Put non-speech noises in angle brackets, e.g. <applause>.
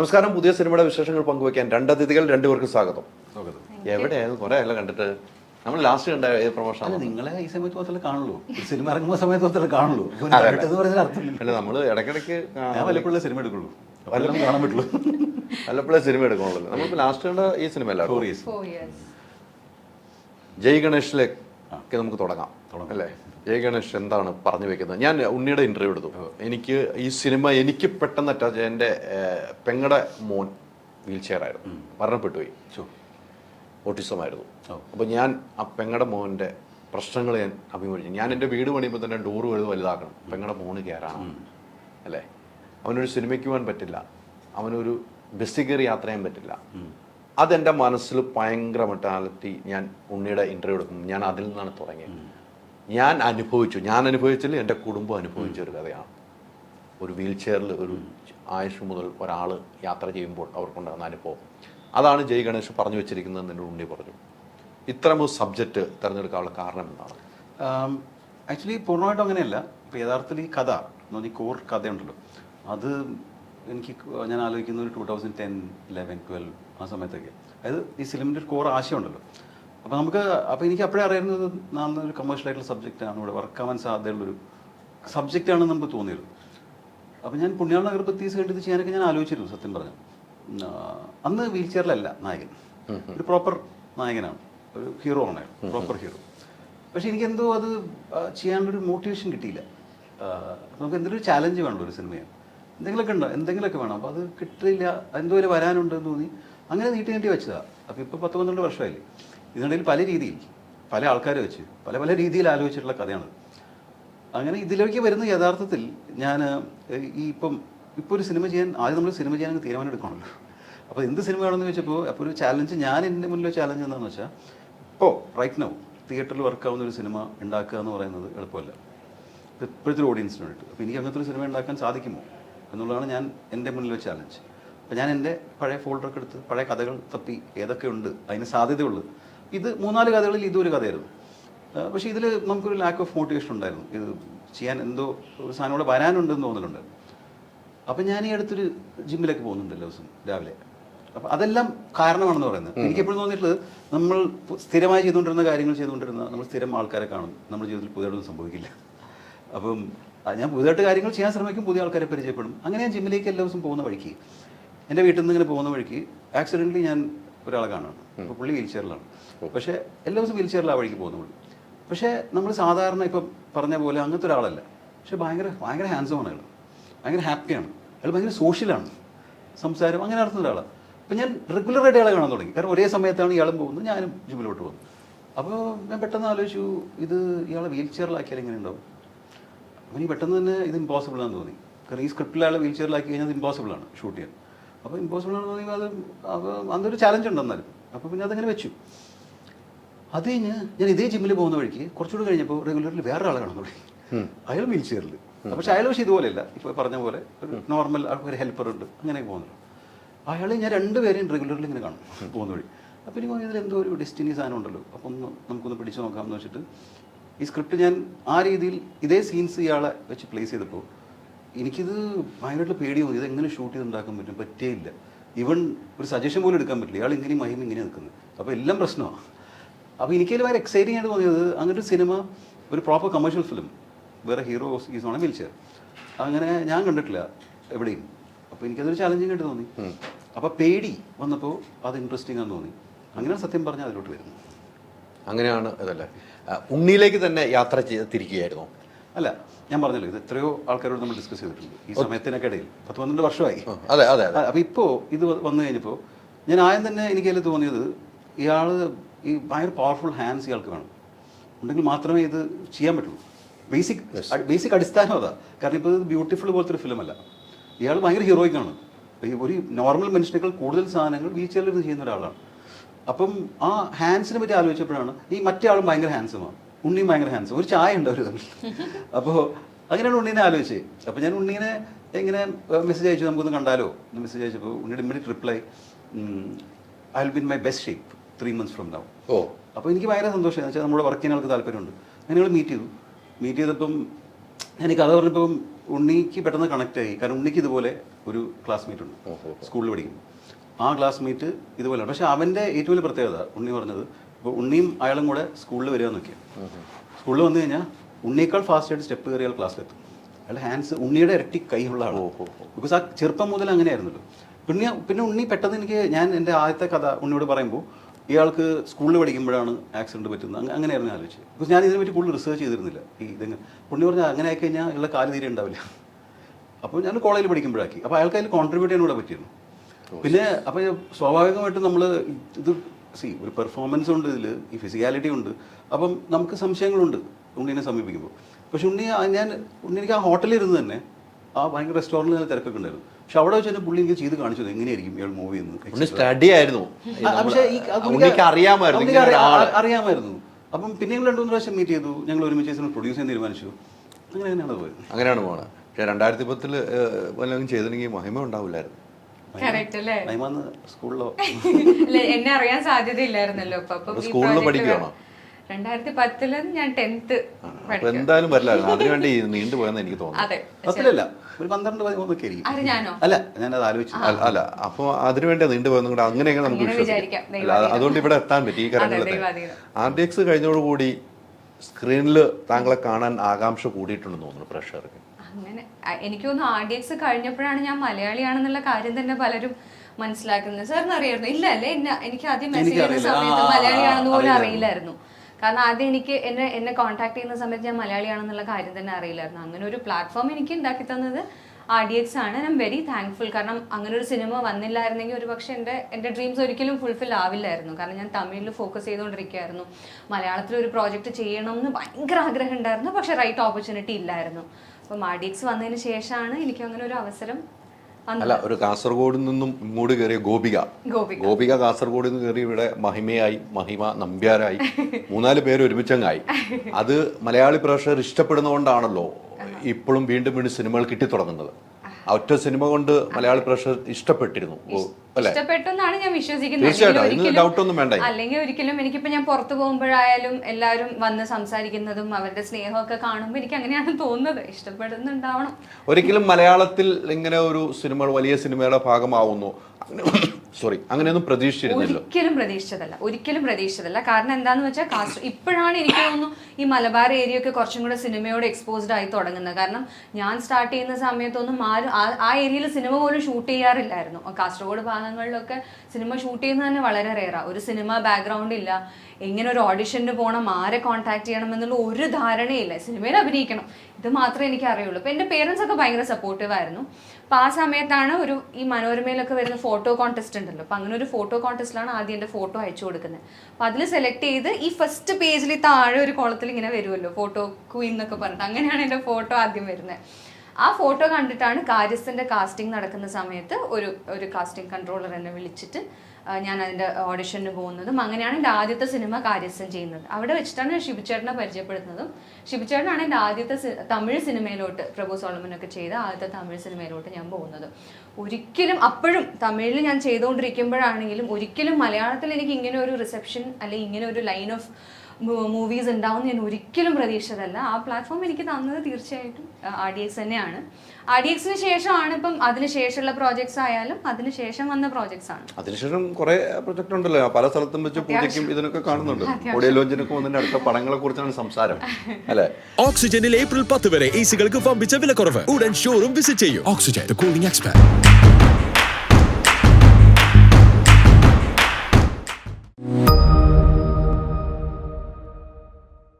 നമസ്കാരം. പുതിയ സിനിമയുടെ വിശേഷങ്ങൾ പങ്കുവയ്ക്കാൻ രണ്ട് അതിഥികൾ രണ്ടുപേർക്കും സ്വാഗതം. എവിടെയായിരുന്നു? കുറെ അല്ല കണ്ടിട്ട്. നമ്മൾ ലാസ്റ്റ് കണ്ട ഏത് പ്രൊമോഷൻ അല്ല നിങ്ങളെ ഈ സമയത്ത് മാത്രമേ കാണുള്ളൂ. ഈ സിനിമ ഇറങ്ങുന്ന സമയത്ത് മാത്രമേ കാണുള്ളൂ. അല്ല നമ്മൾ ഇടയ്ക്കിടയ്ക്ക് ഞാൻ വല്ലപ്പോഴും സിനിമ എടുക്കുള്ളൂ. വല്ലതും കാണാൻ പറ്റുള്ളൂ. വല്ലപ്പോഴേ സിനിമ എടുക്കണമല്ലോ നമ്മളിപ്പോൾ ലാസ്റ്റ് കണ്ട ഈ സിനിമ അല്ല. ജയ് ഗണേഷിലേക്ക് നമുക്ക് തുടങ്ങാം. അല്ലേ? ജയ് ഗണേഷ് എന്താണ് പറഞ്ഞു വെക്കുന്നത്? ഞാൻ ഉണ്ണിയുടെ ഇന്റർവ്യൂ എടുത്തു. എനിക്ക് ഈ സിനിമ എനിക്ക് പെട്ടെന്ന് അറ്റാച്ച് എന്റെ പെങ്ങടെ മോൻ വീൽ ചെയർ ആയിരുന്നു. മരണപ്പെട്ടു പോയി ഓട്ടിസമായിരുന്നു. അപ്പോൾ ഞാൻ ആ പെങ്ങടെ മോന്റെ പ്രശ്നങ്ങൾ ഞാൻ അഭിമുഖിച്ചു ഞാൻ എന്റെ വീട് പണിയുമ്പോൾ തന്നെ ഡോറ് വലുത് വലുതാക്കണം. പെങ്ങടെ മോൺ കയറാണ് അല്ലേ? അവനൊരു സിനിമയ്ക്ക് പോകാൻ പറ്റില്ല. അവനൊരു ബസ്സിൽ കയറി യാത്ര ചെയ്യാൻ പറ്റില്ല. അതെന്റെ മനസ്സിൽ ഭയങ്കര മെറ്റാലിറ്റി ഞാൻ ഉണ്ണിയുടെ ഇന്റർവ്യൂ എടുക്കുന്നു. ഞാൻ അതിൽ നിന്നാണ് തുടങ്ങിയത്. ഞാൻ അനുഭവിച്ചു. ഞാൻ അനുഭവിച്ചില്ല എന്റെ കുടുംബം അനുഭവിച്ച ഒരു കഥയാണ്. ഒരു വീൽ ചെയറിൽ ഒരു ആയുഷ് മുതൽ ഒരാൾ യാത്ര ചെയ്യുമ്പോൾ അവർക്കുണ്ടാകുന്ന അനുഭവം. അതാണ് ജയ് ഗണേഷ് പറഞ്ഞു വെച്ചിരിക്കുന്നത് എന്നോട് ഉണ്ണി പറഞ്ഞു. ഇത്തരം ഒരു സബ്ജക്റ്റ് തിരഞ്ഞെടുക്കാനുള്ള കാരണം എന്താണ്? ആക്ച്വലി പൂർണമായിട്ടും അങ്ങനെയല്ല. ഇപ്പോൾ യഥാർത്ഥത്തിൽ ഈ കഥ എന്ന് പറഞ്ഞാൽ കോർ കഥയുണ്ടല്ലോ. അത് എനിക്ക് ഞാൻ ആലോചിക്കുന്ന ഒരു two thousand ten eleven twelve ആ സമയത്തൊക്കെ. അതായത് ഈ സിനിമയുടെ ഒരു കോർ ആശയമുണ്ടല്ലോ. അപ്പോൾ നമുക്ക് അപ്പോൾ എനിക്ക് അപ്പോഴേ അറിയുന്നത് നല്ലൊരു കമേഴ്ഷ്യൽ ആയിട്ടുള്ള സബ്ജക്റ്റാണ് ഇവിടെ വർക്കാവാൻ സാധ്യതയുള്ളൊരു സബ്ജക്റ്റാണ് നമുക്ക് തോന്നിയത്. അപ്പോൾ ഞാൻ പുണ്യാള നഗർ ബത്തീസ് കണ്ടിത് ചെയ്യാനൊക്കെ ഞാൻ ആലോചിച്ചിരുന്നു സത്യം പറഞ്ഞു അന്ന് വീൽ ചെയറിലല്ല നായകൻ ഒരു പ്രോപ്പർ നായകനാണ്. ഒരു ഹീറോ ആണ് പ്രോപ്പർ ഹീറോ പക്ഷെ എനിക്ക് എന്തോ അത് ചെയ്യാനുള്ളൊരു മോട്ടിവേഷൻ കിട്ടിയില്ല. നമുക്ക് എന്തൊരു ചാലഞ്ച് വേണമല്ലോ ഒരു സിനിമയാണ് എന്തെങ്കിലുമൊക്കെ ഉണ്ടോ? എന്തെങ്കിലുമൊക്കെ വേണം. അപ്പോൾ അത് കിട്ടില്ല എന്തോ ഒരു വരാനുണ്ടെന്ന് തോന്നി. അങ്ങനെ നീട്ടി നീട്ടി വെച്ചതാണ് അപ്പോൾ ഇപ്പോൾ പത്ത് പന്ത്രണ്ട് വർഷമായില്ലേ ഇതിനിടയിൽ പല രീതിയിൽ പല ആൾക്കാരെ വെച്ച് പല പല രീതിയിൽ ആലോചിച്ചിട്ടുള്ള കഥയാണ്. അങ്ങനെ ഇതിലേക്ക് വരുന്ന യഥാർത്ഥത്തിൽ ഞാൻ ഈ ഇപ്പം ഇപ്പോൾ ഒരു സിനിമ ചെയ്യാൻ ആദ്യം നമ്മൾ സിനിമ ചെയ്യാൻ തീരുമാനം എടുക്കണമല്ലോ. അപ്പോൾ എന്ത് സിനിമയാണെന്ന് ചോദിച്ചപ്പോൾ അപ്പോൾ ഒരു ചാലഞ്ച് ഞാൻ എന്റെ മുന്നിൽ ചാലഞ്ച് എന്താണെന്ന് വെച്ചാൽ ഇപ്പോൾ റൈറ്റ് നൗ തിയേറ്ററിൽ വർക്കാവുന്ന ഒരു സിനിമ ഉണ്ടാക്കുക എന്ന് പറയുന്നത് എളുപ്പമല്ല. ഇപ്പോഴത്തെ ഒരു ഓഡിയൻസിന് വേണ്ടിയിട്ട് അപ്പോൾ എനിക്ക് അങ്ങനത്തെ ഒരു സിനിമ ഉണ്ടാക്കാൻ സാധിക്കുമോ? എന്നുള്ളതാണ് ഞാൻ എന്റെ മുന്നിൽ മുന്നിലെ ചാലഞ്ച് അപ്പം ഞാൻ എന്റെ പഴയ ഫോൾഡറൊക്കെ എടുത്ത് പഴയ കഥകൾ തപ്പി ഏതൊക്കെയുണ്ട് അതിന് സാധ്യതയുള്ളത്. ഇത് മൂന്നാൽ കഥകളിൽ ഇതൊരു കഥയായിരുന്നു. പക്ഷേ ഇതിൽ നമുക്കൊരു ലാക്ക് ഓഫ് മോട്ടിവേഷൻ ഉണ്ടായിരുന്നു. ഇത് ചെയ്യാൻ എന്തോ ഒരു സാധനം കൂടെ വരാനുണ്ടെന്ന് തോന്നലുണ്ട്. അപ്പം ഞാൻ ഈ അടുത്തൊരു ജിമ്മിലേക്ക് പോകുന്നുണ്ട് എല്ലാ ദിവസം രാവിലെ. അപ്പം അതെല്ലാം കാരണമാണെന്ന് പറയുന്നത്. എനിക്ക് എപ്പോഴും തോന്നിയിട്ടുള്ളത് നമ്മൾ സ്ഥിരമായി ചെയ്തുകൊണ്ടിരുന്ന കാര്യങ്ങൾ ചെയ്തുകൊണ്ടിരുന്ന നമ്മൾ സ്ഥിരം ആൾക്കാരെ കാണും. നമ്മുടെ ജീവിതത്തിൽ പുതിയൊന്നും സംഭവിക്കില്ല. അപ്പം ഞാൻ പുതിയതായിട്ട് കാര്യങ്ങൾ ചെയ്യാൻ ശ്രമിക്കും പുതിയ ആൾക്കാരെ പരിചയപ്പെടും. അങ്ങനെ ഞാൻ ജിമ്മിലേക്ക് എല്ലാ ദിവസം പോകുന്ന വഴിക്ക് എന്റെ വീട്ടിൽ നിന്ന് ഇങ്ങനെ പോകുന്ന വഴിക്ക് ആക്സിഡന്റലി ഞാൻ ഒരാളെ കാണാണ് അപ്പോൾ പുള്ളി വീൽ ചെയറിലാണ് പക്ഷേ എല്ലാ ദിവസവും വീൽ ചെയറിൽ ആ വഴിക്ക് പോകുന്ന പുള്ളി പക്ഷേ നമ്മൾ സാധാരണ ഇപ്പം പറഞ്ഞ പോലെ അങ്ങനത്തെ ഒരാളല്ല. പക്ഷെ ഭയങ്കര ഭയങ്കര ഹാൻഡ്സമാണ് അയാൾ. ഭയങ്കര ഹാപ്പിയാണ് അയാൾ ഭയങ്കര സോഷ്യലാണ് സംസാരം അങ്ങനെ നടത്തുന്ന ഒരാളാണ് അപ്പം ഞാൻ റെഗുലറായിട്ട് അയാളെ കാണാൻ തുടങ്ങി. കാരണം ഒരേ സമയത്താണ് ഇയാളും പോകുന്നത് ഞാനും ജിമ്മിലോട്ട് പോകുന്നത്. അപ്പോൾ ഞാൻ പെട്ടെന്ന് ആലോചിച്ചു ഇത് ഇയാളെ വീൽ ചെയറിലാക്കിയാൽ എങ്ങനെ ഉണ്ടാവും? അപ്പം എനിക്ക് പെട്ടെന്ന് തന്നെ ഇത് ഇമ്പോസിബിൾ ആണെന്ന് തോന്നി. കാരണം ഈ സ്ക്രിപ്റ്റിൽ അയാളെ വീൽ ചെയറിലാക്കി കഴിഞ്ഞാൽ ഇമ്പോസിബിൾ ആണ് ഷൂട്ട് ചെയ്യാൻ. അപ്പോൾ ഇമ്പോസിബിൾ ആണെന്ന് തോന്നി അത് അതൊരു അന്നൊരു ചാലഞ്ച് ഉണ്ട് എന്നാലും. അപ്പോൾ പിന്നെ അതങ്ങനെ വെച്ചു. അത് കഴിഞ്ഞ് ഞാൻ ഇതേ ജിമ്മിൽ പോകുന്ന വഴിക്ക് കുറച്ചുകൂടി കഴിഞ്ഞപ്പോൾ റെഗുലറിൽ വേറെ ആളെ കാണാൻ തുടങ്ങി. അയാൾ വീൽ ചെയറിൽ പക്ഷെ അയാൾ പക്ഷേ ഇതുപോലെയല്ല. ഇപ്പോൾ പറഞ്ഞ പോലെ ഒരു നോർമൽ ഒരു ഹെൽപ്പർ ഉണ്ട്. അങ്ങനെ പോകുന്നത് അയാളെ ഞാൻ രണ്ടുപേരെയും റെഗുലറിൽ ഇങ്ങനെ കാണും പോകുന്ന വഴി. അപ്പോൾ എനിക്ക് തോന്നിയതിൽ എന്തോ ഒരു ഡെസ്റ്റിനി സാധനം ഉണ്ടല്ലോ. അപ്പോൾ ഒന്ന് നമുക്കൊന്ന് പിടിച്ചു നോക്കാമെന്ന് വെച്ചിട്ട് ഈ സ്ക്രിപ്റ്റ് ഞാൻ ആ രീതിയിൽ ഇതേ സീൻസ് ഇയാളെ വെച്ച് പ്ലേസ് ചെയ്തപ്പോൾ എനിക്കിത് ഭയങ്കരമായിട്ട് പേടി തോന്നി. ഇത് എങ്ങനെ ഷൂട്ട് ചെയ്ത് ഉണ്ടാക്കാൻ പറ്റും പറ്റേയില്ല ഈവൻ ഒരു സജഷൻ പോലും എടുക്കാൻ പറ്റില്ല. ഇയാൾ ഇങ്ങനെയും മഹിമ ഇങ്ങനെ നിൽക്കുന്നത്. അപ്പോൾ എല്ലാം പ്രശ്നമാണ് അപ്പോൾ എനിക്കതിൽ ഭയങ്കര എക്സൈറ്റിംഗ് ആയിട്ട് തോന്നിയത് അങ്ങനെ ഒരു സിനിമ ഒരു പ്രോപ്പർ കമേഴ്ഷ്യൽ ഫിലിം വേറെ hero is on a wheelchair അങ്ങനെ ഞാൻ കണ്ടിട്ടില്ല എവിടെയും. അപ്പോൾ എനിക്കതൊരു ചാലഞ്ചിങ് ആയിട്ട് തോന്നി. അപ്പോൾ പേടി വന്നപ്പോൾ അത് ഇൻട്രസ്റ്റിംഗ് ആണെന്ന് തോന്നി. അങ്ങനെ സത്യം പറഞ്ഞാൽ അതിലോട്ട് വരുന്നു അങ്ങനെയാണ് ഇതല്ലേ. ഉണ്ണിയിലേക്ക് തന്നെ യാത്ര ചെയ്ത് തിരിക്കുകയായിരുന്നു. അല്ല ഞാൻ പറഞ്ഞല്ലോ ഇത് എത്രയോ ആൾക്കാരോട് നമ്മൾ ഡിസ്കസ് ചെയ്തിട്ടുണ്ട്. ഈ സമയത്തിനൊക്കെ ഇടയിൽ പത്ത് പന്ത്രണ്ട് വർഷമായി അതെ അതെ അപ്പോൾ ഇപ്പോൾ ഇത് വന്നു കഴിഞ്ഞപ്പോൾ ഞാൻ ആദ്യം തന്നെ എനിക്കതിൽ തോന്നിയത് ഇയാൾ ഈ ഭയങ്കര പവർഫുൾ ഹാൻഡ്സ് ഇയാൾക്ക് വേണം. ഉണ്ടെങ്കിൽ മാത്രമേ ഇത് ചെയ്യാൻ പറ്റുള്ളൂ. ബേസിക് ബേസിക് അടിസ്ഥാനം അതാ. കാരണം ഇപ്പോൾ ഇത് ബ്യൂട്ടിഫുൾ പോലത്തെ ഒരു ഫിലിമല്ല ഇയാൾ ഭയങ്കര ഹീറോയിക്കാണ് ഒരു നോർമൽ മനുഷ്യനേക്കാൾ കൂടുതൽ സാധനങ്ങൾ വീഴ്ചയിൽ ചെയ്യുന്ന ഒരാളാണ്. അപ്പം ആ ഹാൻസിനെ പറ്റി ആലോചിച്ചപ്പോഴാണ് ഈ മറ്റേ ആളും ഭയങ്കര ഹാൻസുമാണ് ഉണ്ണിയും ഭയങ്കര ഹാൻസും ഒരു ചായ ഉണ്ട് അവർ തമ്മിൽ. <laughs> അപ്പോൾ അങ്ങനെയാണ് ഉണ്ണീനെ ആലോചിച്ചത് അപ്പോൾ ഞാൻ ഉണ്ണീനെ എങ്ങനെ മെസ്സേജ് അയച്ചു. നമുക്കൊന്ന് കണ്ടാലോ? എന്ന് മെസ്സേജ് അയച്ചപ്പോൾ ഉണ്ണിയുടെ immediate reply I will be in my best shape three months from now ഓ. അപ്പോൾ എനിക്ക് ഭയങ്കര സന്തോഷമായി. വെച്ചാൽ നമ്മുടെ വർക്ക് ചെയ്യാൻ ആൾക്ക് താല്പര്യമുണ്ട്. അങ്ങനെ ഞങ്ങൾ മീറ്റ് ചെയ്തു. മീറ്റ് ചെയ്തപ്പം ഞാൻ കഥ പറഞ്ഞപ്പം ഉണ്ണിക്ക് പെട്ടെന്ന് കണക്റ്റ് ആയി. കാരണം ഉണ്ണിക്ക് ഇതുപോലെ ഒരു ക്ലാസ്മേറ്റ് ഉണ്ട്. സ്കൂളിൽ പഠിക്കുമ്പോൾ ആ ക്ലാസ് മീറ്റ് ഇതുപോലെ പക്ഷെ അവന്റെ ഏറ്റവും വലിയ പ്രത്യേകത ഉണ്ണി പറഞ്ഞത് ഇപ്പോൾ ഉണ്ണിയും അയാളും കൂടെ സ്കൂളിൽ വരിക എന്നൊക്കെയാണ് സ്കൂളിൽ വന്നു കഴിഞ്ഞാൽ ഉണ്ണിയേക്കാൾ ഫാസ്റ്റ് ആയിട്ട് സ്റ്റെപ്പ് കയറിയാൽ ക്ലാസ്സിലെത്തും അയാളുടെ ഹാൻഡ്സ് ഉണ്ണിയുടെ ഇരട്ടി കൈയുള്ള ആളോ ബിക്കോസ് ആ ചെറുപ്പം മുതൽ അങ്ങനെയായിരുന്നല്ലോ. പിന്നെ പിന്നെ ഉണ്ണി പെട്ടെന്ന് എനിക്ക് ഞാൻ എന്റെ ആദ്യത്തെ കഥ ഉണ്ണിയോട് പറയുമ്പോൾ ഇയാൾക്ക് സ്കൂളിൽ പഠിക്കുമ്പോഴാണ് ആക്സിഡന്റ് പറ്റുന്നത്. അങ്ങനെ അങ്ങനെയായിരുന്നു ആലോചിച്ച് ബിക്കോസ് ഞാൻ ഇതിനെപ്പറ്റി കൂടുതൽ റിസർച്ച് ചെയ്തിരുന്നില്ല. ഈ ഇതെങ്ങനെ ഉണ്ണി പറഞ്ഞാൽ അങ്ങനെ ആയിക്കഴിഞ്ഞാൽ ഉള്ള കാൽ തീരെ ഉണ്ടാവില്ല. അപ്പോൾ ഞാൻ കോളേജിൽ പഠിക്കുമ്പോഴാക്കി. അപ്പോൾ അയാൾക്ക് അതിൽ കോൺട്രിബ്യൂട്ട് ചെയ്യാൻ കൂടെ പറ്റിയിരുന്നു. പിന്നെ അപ്പോൾ സ്വാഭാവികമായിട്ടും നമ്മൾ ഇത് സി ഒരു പെർഫോമൻസ് ഉണ്ട് ഇതിൽ ഈ ഫിസിക്കാലിറ്റി ഉണ്ട്. അപ്പം നമുക്ക് സംശയങ്ങളുണ്ട് ഉണ്ണിനെ സമീപിക്കുമ്പോൾ. പക്ഷെ ഉണ്ണി ഞാൻ ഉണ്ണി എനിക്ക് ആ ഹോട്ടലിൽ ഇരുന്ന് തന്നെ ആ ഭയങ്കര റെസ്റ്റോറന്റിൽ നല്ല തിരക്കൊക്കെ ഉണ്ടായിരുന്നു. പക്ഷെ അവിടെ വെച്ച് തന്നെ പുള്ളി എനിക്ക് ചെയ്ത് കാണിച്ചു എങ്ങനെയായിരിക്കും ഇയാൾ മൂവ് ചെയ്യുന്നത്? സ്റ്റഡി ആയിരുന്നു. പക്ഷേ അറിയാമായിരുന്നു. അറിയാമായിരുന്നു. അപ്പം പിന്നെ ഞങ്ങൾ രണ്ടു മൂന്ന് പ്രാവശ്യം മീറ്റ് ചെയ്തു. ഞങ്ങൾ ഒരുമിച്ച് പ്രൊഡ്യൂസ് ചെയ്യാൻ തീരുമാനിച്ചു. അങ്ങനെ അങ്ങനെയാണ് പോയത്. അങ്ങനെയാണ് പോണത്. പക്ഷേ രണ്ടായിരത്തി പത്തിൽ വല്ലതും ചെയ്തിട്ടുണ്ടെങ്കിൽ മഹിമ ഉണ്ടാവില്ലായിരുന്നു. സ്കൂളിലോ? എന്നെ അറിയാൻ സാധ്യതയില്ലായിരുന്നല്ലോ. സ്കൂളിൽ പഠിക്കുകയാണോ? രണ്ടായിരത്തി പത്തിൽ ഞാൻ ടെൻത്ത് എന്തായാലും വരില്ലായിരുന്നു. അതിനുവേണ്ടി നീണ്ടു പോയെന്ന് എനിക്ക് തോന്നുന്നു. അതെ. പത്തിലല്ല ഒരു പന്ത്രണ്ട് പതിമൂന്നൊക്കെ ആയിരിക്കും. ആര് ഞാനോ? അല്ല ഞാനത് ആലോചിച്ചു. അല്ല- അല്ല അപ്പൊ അതിനുവേണ്ടി നീണ്ടു പോയെന്നും കൂടെ അങ്ങനെയൊക്കെ നമുക്ക് അങ്ങനെ വിശ്വസിക്കാം. വിചാരിക്കാം, അല്ല, അത് അതുകൊണ്ട് ഇവിടെ എത്താൻ പറ്റി ഈ ആർ ഡി എക്സ് കഴിഞ്ഞോടുകൂടി സ്ക്രീനിൽ താങ്കളെ കാണാൻ ആകാംക്ഷ കൂടിയിട്ടുണ്ടെന്ന് തോന്നുന്നു പ്രേക്ഷകർക്ക്. അങ്ങനെ അ- എനിക്ക് തോന്നുന്നു ആർ ഡി എക്സ് കഴിഞ്ഞപ്പോഴാണ് ഞാൻ മലയാളിയാണെന്നുള്ള കാര്യം തന്നെ പലരും മനസ്സിലാക്കുന്നത്. സാറിന് അറിയായിരുന്നു ഇല്ല അല്ലേ? എന്നെ എനിക്ക് ആദ്യം മെസ്സേജ് ചെയ്യുന്ന സമയത്ത് മലയാളിയാണെന്ന് പോലും അറിയില്ലായിരുന്നു. അറിയില്ലായിരുന്നു. കാരണം ആദ്യം എനിക്ക് എന്നെ എന്നെ കോൺടാക്ട് ചെയ്യുന്ന സമയത്ത് ഞാൻ മലയാളിയാണെന്നുള്ള കാര്യം തന്നെ അറിയില്ലായിരുന്നു. അങ്ങനെ ഒരു പ്ലാറ്റ്ഫോം എനിക്ക് ഉണ്ടാക്കി തന്നത് ആർ ഡി എക്സ് ആണ്. ഐ എം വെരി താങ്ക്ഫുൾ കാരണം അങ്ങനെ ഒരു സിനിമ വന്നില്ലായിരുന്നെങ്കിൽ ഒരു പക്ഷേ എന്റെ എന്റെ ഡ്രീംസ് ഒരിക്കലും ഫുൾഫിൽ ആവില്ലായിരുന്നു. കാരണം ഞാൻ തമിഴിൽ ഫോക്കസ് ചെയ്തുകൊണ്ടിരിക്കുകയായിരുന്നു. മലയാളത്തിൽ ഒരു പ്രോജക്റ്റ് ചെയ്യണം എന്ന് ഭയങ്കര ആഗ്രഹം ഉണ്ടായിരുന്നു. പക്ഷേ റൈറ്റ് ഓപ്പർച്യൂണിറ്റി ഇല്ലായിരുന്നു. അപ്പം ആർ ഡി എക്സ് വന്നതിന് ശേഷമാണ് എനിക്ക് അങ്ങനെ ഒരു അവസരം അല്ല ഒരു കാസർഗോഡ് നിന്നും ഇങ്ങോട്ട് കയറിയ ഗോപിക. ഗോപിക. കാസർഗോഡിൽ കാസർഗോഡ് നിന്ന് കയറി ഇവിടെ മഹിമയായി മഹിമ നമ്പ്യാരായി. മൂന്നാൽ പേര് ഒരുമിച്ചങ്ങായി. അത് മലയാളി പ്രേക്ഷകർ ഇഷ്ടപ്പെടുന്നതുകൊണ്ടാണല്ലോ ഇപ്പോഴും വീണ്ടും വീണ്ടും സിനിമകൾ കിട്ടിത്തുടങ്ങുന്നത്. ഒറ്റ സിനിമ കൊണ്ട് മലയാള പ്രേക്ഷകർ ഇഷ്ടപ്പെട്ടിരുന്നു. ഓ, അല്ലേ? ഇഷ്ടപ്പെട്ടു എന്നാണ് ഞാൻ വിശ്വസിക്കുന്നത്. ഒരിക്കലും-. അല്ലെങ്കിൽ ഒരിക്കലും എനിക്കിപ്പോ ഞാൻ പുറത്തു പോകുമ്പോഴായാലും എല്ലാവരും വന്ന് സംസാരിക്കുന്നതും അവരുടെ സ്നേഹമൊക്കെ കാണുമ്പോൾ എനിക്ക് അങ്ങനെയാണ് തോന്നുന്നത്. ഇഷ്ടപ്പെടുന്നുണ്ടാവണം. ഒരിക്കലും മലയാളത്തിൽ ഇങ്ങനെ ഒരു സിനിമ വലിയ സിനിമയുടെ ഭാഗമാവുന്നു. സോറി അങ്ങനെയൊന്നും പ്രതീക്ഷിച്ചിരുന്നില്ല. ഒരിക്കലും പ്രതീക്ഷിച്ചതല്ല. ഒരിക്കലും പ്രതീക്ഷിച്ചതല്ല. കാരണം എന്താന്ന് വെച്ചാൽ കാസ്റ്റ് ഇപ്പോഴാണ് എനിക്ക് തോന്നുന്നു ഈ മലബാർ ഏരിയ ഒക്കെ കുറച്ചും കൂടെ സിനിമയോട് എക്സ്പോസ്ഡ് ആയി തുടങ്ങുന്നത്. കാരണം ഞാൻ സ്റ്റാർട്ട് ചെയ്യുന്ന സമയത്തൊന്നും ആരും ആ ഏരിയയിൽ സിനിമ പോലും ഷൂട്ട് ചെയ്യാറില്ലായിരുന്നു. കാസർഗോഡ് ഭാഗങ്ങളിലൊക്കെ സിനിമ ഷൂട്ട് ചെയ്യുന്നത് തന്നെ വളരെ റേറാണ് ഒരു സിനിമ ബാക്ക്ഗ്രൗണ്ട് ഇല്ല. എങ്ങനെ ഒരു ഓഡിഷന് പോകണം ആരെ കോൺടാക്ട് ചെയ്യണം എന്നുള്ള ഒരു ധാരണയില്ല. സിനിമയിൽ അഭിനയിക്കണം. ഇത് മാത്രമേ എനിക്ക് അറിയുള്ളൂ. അപ്പോൾ എന്റെ പേരൻസ് ഒക്കെ ഭയങ്കര സപ്പോർട്ടീവ് ആയിരുന്നു. അപ്പോൾ ആ സമയത്താണ് ഒരു ഈ മനോരമയിലൊക്കെ വരുന്ന ഫോട്ടോ കോൺടെസ്റ്റ് ഉണ്ടല്ലോ. അപ്പോൾ അങ്ങനെ ഒരു ഫോട്ടോ കോൺടെസ്റ്റിലാണ് ആദ്യം എന്റെ ഫോട്ടോ അയച്ചു കൊടുക്കുന്നത്. അപ്പോൾ അതിൽ സെലക്ട് ചെയ്ത് ഈ ഫസ്റ്റ് പേജിൽ താഴെ ഒരു കോളത്തിൽ ഇങ്ങനെ വരുമല്ലോ ഫോട്ടോ ക്വീൻ എന്നൊക്കെ പറഞ്ഞിട്ട്. അങ്ങനെയാണ് എന്റെ ഫോട്ടോ ആദ്യം വരുന്നത്. ആ ഫോട്ടോ കണ്ടിട്ടാണ് കാര്യസ്ഥന്റെ കാസ്റ്റിംഗ് നടക്കുന്ന സമയത്ത് ഒരു ഒരു കാസ്റ്റിംഗ് കൺട്രോളർ എന്നെ വിളിച്ചിട്ട് ഞാൻ അതിന്റെ ഓഡിഷന് പോകുന്നതും അങ്ങനെയാണ് എന്റെ ആദ്യത്തെ സിനിമ കാര്യസ്ഥൻ ചെയ്യുന്നത്. അവിടെ വെച്ചിട്ടാണ് ഞാൻ ശിവചേട്ടനെ പരിചയപ്പെടുത്തുന്നതും. ശിവചേട്ടനാണ് എന്റെ ആദ്യത്തെ തമിഴ് സിനിമയിലോട്ട് പ്രഭു സോളമനൊക്കെ ചെയ്ത ആദ്യത്തെ തമിഴ് സിനിമയിലോട്ട് ഞാൻ പോകുന്നത്. ഒരിക്കലും അപ്പോഴും തമിഴിൽ ഞാൻ ചെയ്തുകൊണ്ടിരിക്കുമ്പോഴാണെങ്കിലും ഒരിക്കലും മലയാളത്തിൽ എനിക്ക് ഇങ്ങനെ ഒരു റിസപ്ഷൻ അല്ലെങ്കിൽ ഇങ്ങനെ ഒരു ലൈൻ ഓഫ് മൂവീസ് ഉണ്ടാവും ഞാൻ ഒരിക്കലും പ്രതീക്ഷിച്ചതല്ല. ആ പ്ലാറ്റ്ഫോം എനിക്ക് തന്നത് തീർച്ചയായിട്ടും ആർ ഡി എക്സ് തന്നെയാണ്. ആർ ഡി എക്സിന് ശേഷമാണ് ഇപ്പം അതിന് ശേഷമുള്ള പ്രോജക്ട്സ് ആയാലും അതിന് ശേഷം വന്ന പ്രോജക്ട്സ് ആണ്. അതിനുശേഷം കുറെ പ്രൊജക്ട് ഉണ്ടല്ലോ. പല സ്ഥലത്തും വെച്ച് പൂജയ്ക്കും ഇതിനൊക്കെ കാണുന്നുണ്ട്. ഓഡിയോ ലോഞ്ചിനൊക്കെ വന്നതിന്റെ അടുത്ത പടങ്ങളെ കുറിച്ചാണ് സംസാരം. അല്ലെ? ഓക്സിജനിൽ ഏപ്രിൽ പത്ത് വരെ എ സികൾക്ക് വില കുറവ് ഉടൻ ഷോറും വിസിറ്റ് ചെയ്യും. Oxygen cooling expert